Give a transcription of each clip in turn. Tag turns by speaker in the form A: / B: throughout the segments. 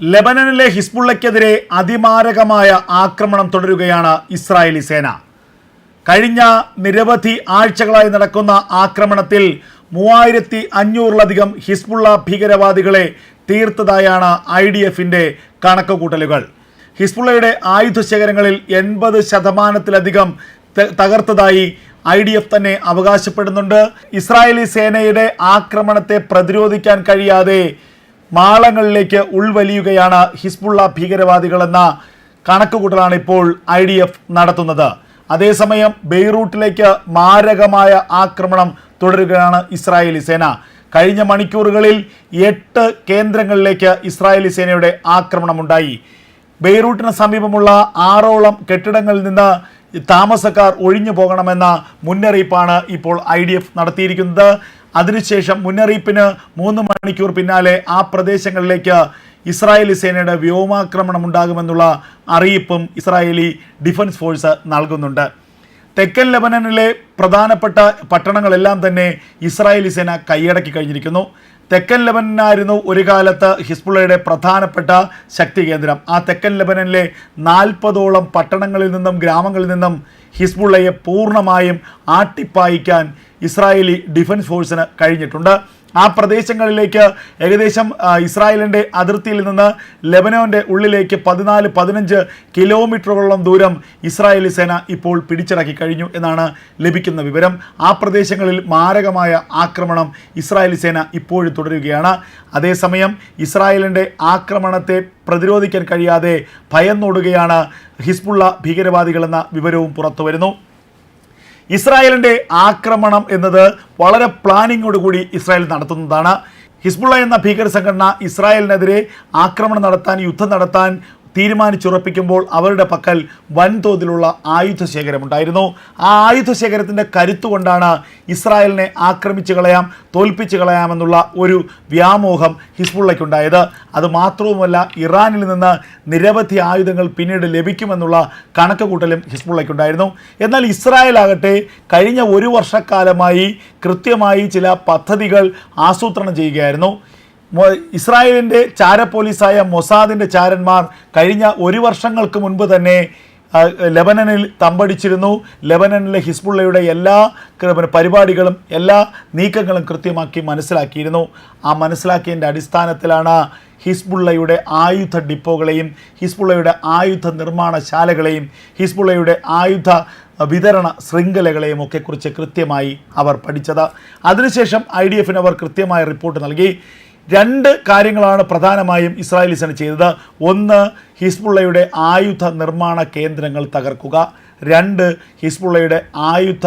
A: ലെബനനിലെ ഹിസ്ബുള്ളയ്ക്കെതിരെ അതിമാരകമായ ആക്രമണം തുടരുകയാണ് ഇസ്രായേലി സേന. കഴിഞ്ഞ നിരവധി ആഴ്ചകളായി നടക്കുന്ന ആക്രമണത്തിൽ മൂവായിരത്തി അഞ്ഞൂറിലധികം ഹിസ്ബുള്ള ഭീകരവാദികളെ തീർത്തതായാണ് ഐ ഡി എഫിന്റെ കണക്കുകൂട്ടലുകൾ. ഹിസ്ബുള്ളയുടെ ആയുധശേഖരങ്ങളിൽ എൺപത് ശതമാനത്തിലധികം തകർത്തതായി ഐ ഡി എഫ് തന്നെ അവകാശപ്പെടുന്നുണ്ട്. ഇസ്രായേലി സേനയുടെ ആക്രമണത്തെ പ്രതിരോധിക്കാൻ കഴിയാതെ മാളങ്ങളിലേക്ക് ഉൾവലിയുകയാണ് ഹിസ്ബുള്ള ഭീകരവാദികളെന്ന കണക്കുകൂട്ടലാണ് ഇപ്പോൾ ഐ ഡി എഫ് നടത്തുന്നത്. അതേസമയം ബെയ്റൂട്ടിലേക്ക് മാരകമായ ആക്രമണം തുടരുകയാണ് ഇസ്രായേലി സേന. കഴിഞ്ഞ മണിക്കൂറുകളിൽ എട്ട് കേന്ദ്രങ്ങളിലേക്ക് ഇസ്രായേലി സേനയുടെ ആക്രമണമുണ്ടായി. ബെയ്റൂട്ടിന് സമീപമുള്ള ആറോളം കെട്ടിടങ്ങളിൽ നിന്ന് താമസക്കാർ ഒഴിഞ്ഞു പോകണമെന്ന മുന്നറിയിപ്പാണ് ഇപ്പോൾ ഐ നടത്തിയിരിക്കുന്നത്. അതിനുശേഷം മുന്നറിയിപ്പിന് മൂന്ന് മണിക്കൂർ പിന്നാലെ ആ പ്രദേശങ്ങളിലേക്ക് ഇസ്രായേലി സേനയുടെ വ്യോമാക്രമണം ഉണ്ടാകുമെന്നുള്ള അറിയിപ്പും ഇസ്രായേലി ഡിഫൻസ് ഫോഴ്സ് നൽകുന്നുണ്ട്. തെക്കൻ ലെബനനിലെ പ്രധാനപ്പെട്ട പട്ടണങ്ങളെല്ലാം തന്നെ ഇസ്രായേലി സേന കൈയടക്കി കഴിഞ്ഞിരിക്കുന്നു. തെക്കൻ ലെബനനായിരുന്നു ഒരു കാലത്ത് ഹിസ്ബുള്ളയുടെ പ്രധാനപ്പെട്ട ശക്തി കേന്ദ്രം. ആ തെക്കൻ ലെബനനിലെ നാൽപ്പതോളം പട്ടണങ്ങളിൽ നിന്നും ഗ്രാമങ്ങളിൽ നിന്നും ഹിസ്ബുള്ളയെ പൂർണമായും ആട്ടിപ്പായിക്കാൻ ഇസ്രായേലി ഡിഫൻസ് ഫോഴ്സിന് കഴിഞ്ഞിട്ടുണ്ട്. ആ പ്രദേശങ്ങളിലേക്ക് ഏകദേശം ഇസ്രായേലിന്റെ അതിർത്തിയിൽ നിന്ന് ലെബനോന്റെ ഉള്ളിലേക്ക് പതിനാല് പതിനഞ്ച് കിലോമീറ്ററുകളോളം ദൂരം ഇസ്രായേലി സേന ഇപ്പോൾ പിടിച്ചടക്കി കഴിഞ്ഞു എന്നാണ് ലഭിക്കുന്ന വിവരം. ആ പ്രദേശങ്ങളിൽ മാരകമായ ആക്രമണം ഇസ്രായേലി സേന ഇപ്പോഴും തുടരുകയാണ്. അതേസമയം ഇസ്രായേലിന്റെ ആക്രമണത്തെ പ്രതിരോധിക്കാൻ കഴിയാതെ ഭയന്നോടുകയാണ് ഹിസ്ബുള്ള ഭീകരവാദികളെന്ന വിവരവും പുറത്തു വരുന്നു ഇസ്രായേലിന്റെ ആക്രമണം എന്നത് വളരെ പ്ലാനിങ്ങോടുകൂടി ഇസ്രായേൽ നടത്തുന്നതാണ്. ഹിസ്ബുള്ള എന്ന ഭീകര സംഘടന ഇസ്രായേലിനെതിരെ ആക്രമണം നടത്താൻ യുദ്ധം നടത്താൻ തീരുമാനിച്ചുറപ്പിക്കുമ്പോൾ അവരുടെ പക്കൽ വൻതോതിലുള്ള ആയുധ ശേഖരമുണ്ടായിരുന്നു. ആ ആയുധ ശേഖരത്തിന്റെ കരുത്തുകൊണ്ടാണ് ഇസ്രായേലിനെ ആക്രമിച്ചു കളയാം തോൽപ്പിച്ചു കളയാമെന്നുള്ള ഒരു വ്യാമോഹം ഹിസ്ബുള്ളയ്ക്കുണ്ടായത്. അത് മാത്രവുമല്ല ഇറാനിൽ നിന്ന് നിരവധി ആയുധങ്ങൾ പിന്നീട് ലഭിക്കുമെന്നുള്ള കണക്കുകൂട്ടലും ഹിസ്ബുള്ളയ്ക്കുണ്ടായിരുന്നു. എന്നാൽ ഇസ്രായേൽ ആകട്ടെ കഴിഞ്ഞ ഒരു വർഷക്കാലമായി കൃത്യമായി ചില പദ്ധതികൾ ആസൂത്രണം ചെയ്യുകയായിരുന്നു. ഇസ്രായേലിന്റെ ചാര പോലീസായ മൊസാദിന്റെ ചാരന്മാർ കഴിഞ്ഞ ഒരു വർഷങ്ങൾക്ക് മുൻപ് തന്നെ ലെബനനിൽ തമ്പടിച്ചിരുന്നു. ലെബനനിലെ ഹിസ്ബുള്ളയുടെ എല്ലാ പരിപാടികളും എല്ലാ നീക്കങ്ങളും കൃത്യമാക്കി മനസ്സിലാക്കിയിരുന്നു. ആ മനസ്സിലാക്കിയതിന്റെ അടിസ്ഥാനത്തിലാണ് ഹിസ്ബുള്ളയുടെ ആയുധ ഡിപ്പോകളെയും ഹിസ്ബുള്ളയുടെ ആയുധ നിർമ്മാണശാലകളെയും ഹിസ്ബുള്ളയുടെ ആയുധ വിതരണ ശൃംഖലകളെയും ഒക്കെ കുറിച്ച് കൃത്യമായി അവർ പഠിച്ചത്. അതിനുശേഷം ഐ ഡി എഫിന് അവർ കൃത്യമായ റിപ്പോർട്ട് നൽകി. രണ്ട് കാര്യങ്ങളാണ് പ്രധാനമായും ഇസ്രായേലി സേന ചെയ്തത്. ഒന്ന് ഹിസ്ബുള്ളയുടെ ആയുധ നിർമ്മാണ കേന്ദ്രങ്ങൾ തകർക്കുക. രണ്ട് ഹിസ്ബുള്ളയുടെ ആയുധ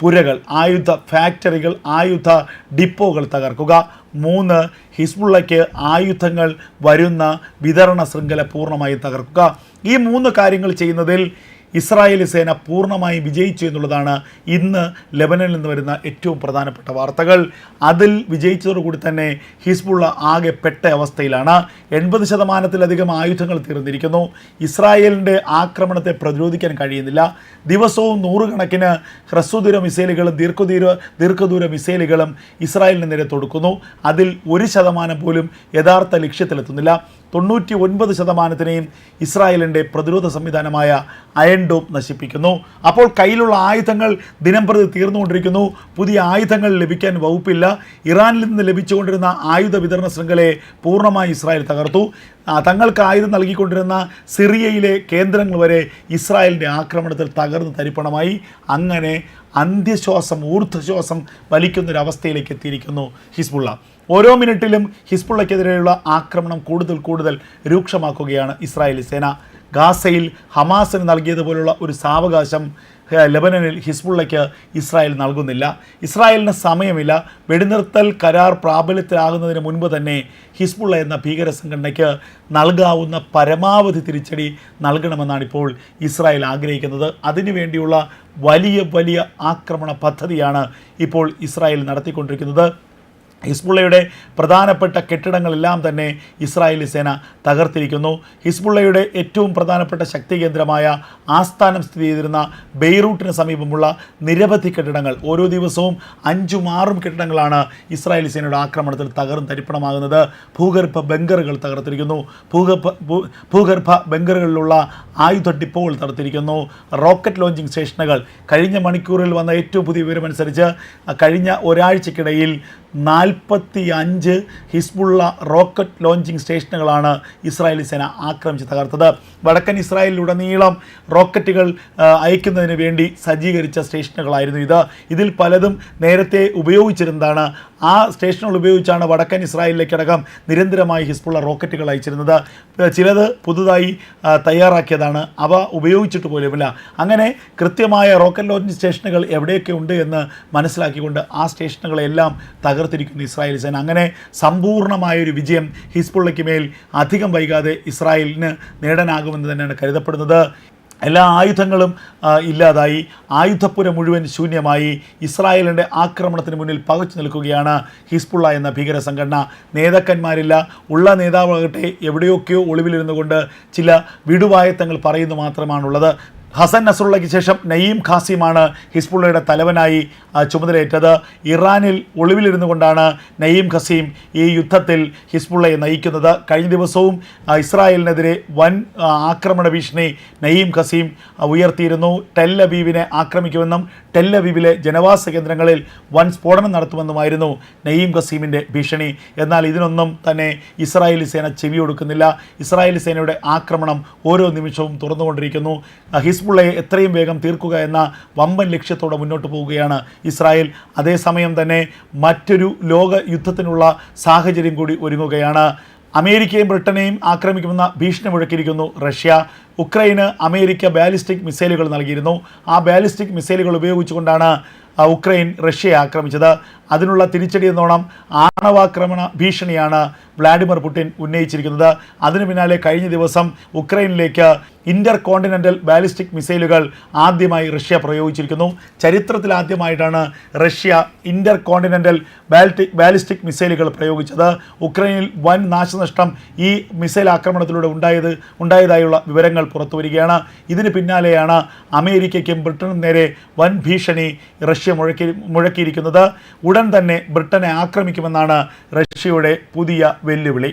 A: പുരകൾ ആയുധ ഫാക്ടറികൾ ആയുധ ഡിപ്പോകൾ തകർക്കുക. മൂന്ന് ഹിസ്ബുള്ളയ്ക്ക് ആയുധങ്ങൾ വരുന്ന വിതരണ ശൃംഖല പൂർണമായും തകർക്കുക. ഈ മൂന്ന് കാര്യങ്ങൾ ചെയ്യുന്നതിൽ ഇസ്രായേലി സേന പൂർണമായും വിജയിച്ചു എന്നുള്ളതാണ് ഇന്ന് ലെബനനിൽ നിന്ന് വരുന്ന ഏറ്റവും പ്രധാനപ്പെട്ട വാർത്തകൾ. അതിൽ വിജയിച്ചതോടുകൂടി തന്നെ ഹിസ്ബുള്ള ആകെ പെട്ട അവസ്ഥയിലാണ്. എൺപത് ശതമാനത്തിലധികം ആയുധങ്ങൾ തീർന്നിരിക്കുന്നു. ഇസ്രായേലിന്റെ ആക്രമണത്തെ പ്രതിരോധിക്കാൻ കഴിയുന്നില്ല. ദിവസവും നൂറുകണക്കിന് ഹ്രസ്വദൂര മിസൈലുകളും ദീർഘദൂര ദീർഘദൂര മിസൈലുകളും ഇസ്രായേലിന് നേരെ തൊടുക്കുന്നു. അതിൽ ഒരു ശതമാനം പോലും യഥാർത്ഥ ലക്ഷ്യത്തിലെത്തുന്നില്ല. തൊണ്ണൂറ്റി ഒൻപത് ശതമാനത്തിനെയും ഇസ്രായേലിന്റെ പ്രതിരോധ സംവിധാനമായ അയൺ ഡോം നശിപ്പിക്കുന്നു. അപ്പോൾ കയ്യിലുള്ള ആയുധങ്ങൾ ദിനംപ്രതി തീർന്നുകൊണ്ടിരിക്കുന്നു. പുതിയ ആയുധങ്ങൾ ലഭിക്കാൻ വകുപ്പില്ല. ഇറാനിൽ നിന്ന് ലഭിച്ചുകൊണ്ടിരുന്ന ആയുധ വിതരണ ശൃംഖലയെ പൂർണമായി ഇസ്രായേൽ തകർത്തു. തങ്ങൾക്ക് ആയുധം നൽകിക്കൊണ്ടിരുന്ന സിറിയയിലെ കേന്ദ്രങ്ങൾ വരെ ഇസ്രായേലിന്റെ ആക്രമണത്തിൽ തകർന്ന് തരിപ്പണമായി. അങ്ങനെ അന്ത്യശ്വാസം ഊർധ്വശ്വാസം വലിക്കുന്നൊരവസ്ഥയിലേക്ക് എത്തിയിരിക്കുന്നു ഹിസ്ബുള്ള. ഓരോ മിനിറ്റിലും ഹിസ്ബുള്ളക്കെതിരെയുള്ള ആക്രമണം കൂടുതൽ കൂടുതൽ രൂക്ഷമാക്കുകയാണ് ഇസ്രായേലി സേന. ഗാസയിൽ ഹമാസിന് നൽകിയതുപോലുള്ള ഒരു സാവകാശം ലബനനിൽ ഹിസ്ബുള്ളയ്ക്ക് ഇസ്രായേൽ നൽകുന്നില്ല. ഇസ്രായേലിന് സമയമില്ല. വെടിനിർത്തൽ കരാർ പ്രാബല്യത്തിലാകുന്നതിന് മുൻപ് തന്നെ ഹിസ്ബുള്ള എന്ന ഭീകര സംഘടനയ്ക്ക് നൽകാവുന്ന പരമാവധി തിരിച്ചടി നൽകണമെന്നാണ് ഇപ്പോൾ ഇസ്രായേൽ ആഗ്രഹിക്കുന്നത്. അതിനുവേണ്ടിയുള്ള വലിയ വലിയ ആക്രമണ പദ്ധതിയാണ് ഇപ്പോൾ ഇസ്രായേൽ നടത്തിക്കൊണ്ടിരിക്കുന്നത്. ഹിസ്ബുള്ളയുടെ പ്രധാനപ്പെട്ട കെട്ടിടങ്ങളെല്ലാം തന്നെ ഇസ്രായേലി സേന തകർത്തിരിക്കുന്നു. ഹിസ്ബുള്ളയുടെ ഏറ്റവും പ്രധാനപ്പെട്ട ശക്തി കേന്ദ്രമായ ആസ്ഥാനം സ്ഥിതി ചെയ്തിരുന്ന ബെയ്റൂട്ടിന് സമീപമുള്ള നിരവധി കെട്ടിടങ്ങൾ. ഓരോ ദിവസവും അഞ്ചും ആറും കെട്ടിടങ്ങളാണ് ഇസ്രായേലി സേനയുടെ ആക്രമണത്തിൽ തകർന്ന് തരിപ്പണമാകുന്നത്. ഭൂഗർഭ ബങ്കറുകൾ തകർത്തിരിക്കുന്നു. ഭൂഗർഭ ഭൂഗർഭ ബങ്കറുകളിലുള്ള ആയുധ ഡിപ്പോകൾ തകർത്തിരിക്കുന്നു. റോക്കറ്റ് ലോഞ്ചിങ് സ്റ്റേഷനുകൾ കഴിഞ്ഞ മണിക്കൂറിൽ വന്ന ഏറ്റവും പുതിയ വിവരമനുസരിച്ച് കഴിഞ്ഞ ഒരാഴ്ചക്കിടയിൽ നാൽപ്പത്തി അഞ്ച് ഹിസ്ബുള്ള റോക്കറ്റ് ലോഞ്ചിങ് സ്റ്റേഷനുകളാണ് ഇസ്രായേലി സേന ആക്രമിച്ച് തകർത്തത്. വടക്കൻ ഇസ്രായേലിലുടനീളം റോക്കറ്റുകൾ അയക്കുന്നതിന് വേണ്ടി സജ്ജീകരിച്ച സ്റ്റേഷനുകളായിരുന്നു ഇത്. ഇതിൽ പലതും നേരത്തെ ഉപയോഗിച്ചിരുന്നതാണ് ആ സ്റ്റേഷനുകൾ ഉപയോഗിച്ചാണ് വടക്കൻ ഇസ്രായേലിലേക്ക് അടക്കം നിരന്തരമായി ഹിസ്ബുള്ള റോക്കറ്റുകൾ അയച്ചിരുന്നത്. ചിലത് പുതുതായി തയ്യാറാക്കിയതാണ്. അവ ഉപയോഗിച്ചിട്ട് പോലുമില്ല. അങ്ങനെ കൃത്യമായ റോക്കറ്റ് ലോഞ്ച് സ്റ്റേഷനുകൾ എവിടെയൊക്കെ ഉണ്ട് എന്ന് മനസ്സിലാക്കിക്കൊണ്ട് ആ സ്റ്റേഷനുകളെല്ലാം തകർത്തിരിക്കുന്നു ഇസ്രായേൽ സേന. അങ്ങനെ സമ്പൂർണമായൊരു വിജയം ഹിസ്ബുള്ളയ്ക്ക് മേൽ അധികം വൈകാതെ ഇസ്രായേലിന് നേടാനാകുമെന്ന് തന്നെയാണ് കരുതപ്പെടുന്നത്. എല്ലാ ആയുധങ്ങളും ഇല്ലാതായി. ആയുധപ്പുര മുഴുവൻ ശൂന്യമായി. ഇസ്രായേലിന്റെ ആക്രമണത്തിന് മുന്നിൽ പകച്ചു നിൽക്കുകയാണ് ഹിസ്ബുള്ള എന്ന ഭീകര സംഘടന. നേതാക്കന്മാരില്ല. ഉള്ള നേതാവാകട്ടെ എവിടെയൊക്കെയോ ഒളിവിലിരുന്നു കൊണ്ട് ചില വിടുവായത്തങ്ങൾ പറയുന്നു മാത്രമാണുള്ളത്. ഹസൻ നസറുള്ളയ്ക്ക് ശേഷം നയീം ഖാസിമാണ് ഹിസ്ബുള്ളയുടെ തലവനായി ചുമതലയേറ്റത്. ഇറാനിൽ ഒളിവിലിരുന്നു കൊണ്ടാണ് നയീം ഖസീം ഈ യുദ്ധത്തിൽ ഹിസ്ബുള്ളയെ നയിക്കുന്നത്. കഴിഞ്ഞ ദിവസവും ഇസ്രായേലിനെതിരെ വൻ ആക്രമണ ഭീഷണി നയീം ഖസീം ഉയർത്തിയിരുന്നു. ടെൽ അവീവിനെ ആക്രമിക്കുമെന്നും ടെൽ അവീവിലെ ജനവാസ കേന്ദ്രങ്ങളിൽ വൻ സ്ഫോടനം നടത്തുമെന്നുമായിരുന്നു നയീം ഖസീമിന്റെ ഭീഷണി. എന്നാൽ ഇതിനൊന്നും തന്നെ ഇസ്രായേലി സേന ചെവി കൊടുക്കുന്നില്ല ഇസ്രായേലി സേനയുടെ ആക്രമണം ഓരോ നിമിഷവും തുറന്നുകൊണ്ടിരിക്കുന്നു. ആ, ഹിസ്ബുള്ളയെ എത്രയും വേഗം തീർക്കുക എന്ന വമ്പൻ ലക്ഷ്യത്തോടെ മുന്നോട്ട് പോവുകയാണ് ഇസ്രായേൽ. അതേസമയം തന്നെ മറ്റൊരു ലോക യുദ്ധത്തിനുള്ള സാഹചര്യം കൂടി ഒരുങ്ങുകയാണ്. അമേരിക്കയും ബ്രിട്ടനെയും ആക്രമിക്കുമെന്ന ഭീഷണി മുഴക്കിയിരിക്കുന്നു റഷ്യ. ഉക്രൈന് അമേരിക്ക ബാലിസ്റ്റിക് മിസൈലുകൾ നൽകിയിരുന്നു. ആ ബാലിസ്റ്റിക് മിസൈലുകൾ ഉപയോഗിച്ചുകൊണ്ടാണ് ഉക്രൈൻ റഷ്യയെ ആക്രമിച്ചത്. അതിനുള്ള തിരിച്ചടി എന്നോണം ആണവാക്രമണ ഭീഷണിയാണ് വ്ളാഡിമിർ പുടിൻ ഉന്നയിച്ചിരിക്കുന്നത്. അതിനു പിന്നാലെ കഴിഞ്ഞ ദിവസം ഉക്രൈനിലേക്ക് ഇന്റർ കോണ്ടിനെന്റൽ ബാലിസ്റ്റിക് മിസൈലുകൾ ആദ്യമായി റഷ്യ പ്രയോഗിച്ചിരിക്കുന്നു. ചരിത്രത്തിൽ ആദ്യമായിട്ടാണ് റഷ്യ ഇന്റർ കോണ്ടിനെന്റൽ ബാലിസ്റ്റിക് മിസൈലുകൾ പ്രയോഗിച്ചത്. ഉക്രൈനിൽ വൻ നാശനഷ്ടം ഈ മിസൈൽ ആക്രമണത്തിലൂടെ ഉണ്ടായത് ഉണ്ടായതായുള്ള വിവരങ്ങൾ പുറത്തുവരികയാണ്. ഇതിന് പിന്നാലെയാണ് അമേരിക്കയ്ക്കും ബ്രിട്ടനും നേരെ വൻ ഭീഷണി റഷ്യ മുഴക്കി മുഴക്കിയിരിക്കുന്നത്. ഉടൻ തന്നെ ബ്രിട്ടനെ ആക്രമിക്കുമെന്നാണ് റഷ്യയുടെ പുതിയ വെല്ലുവിളി.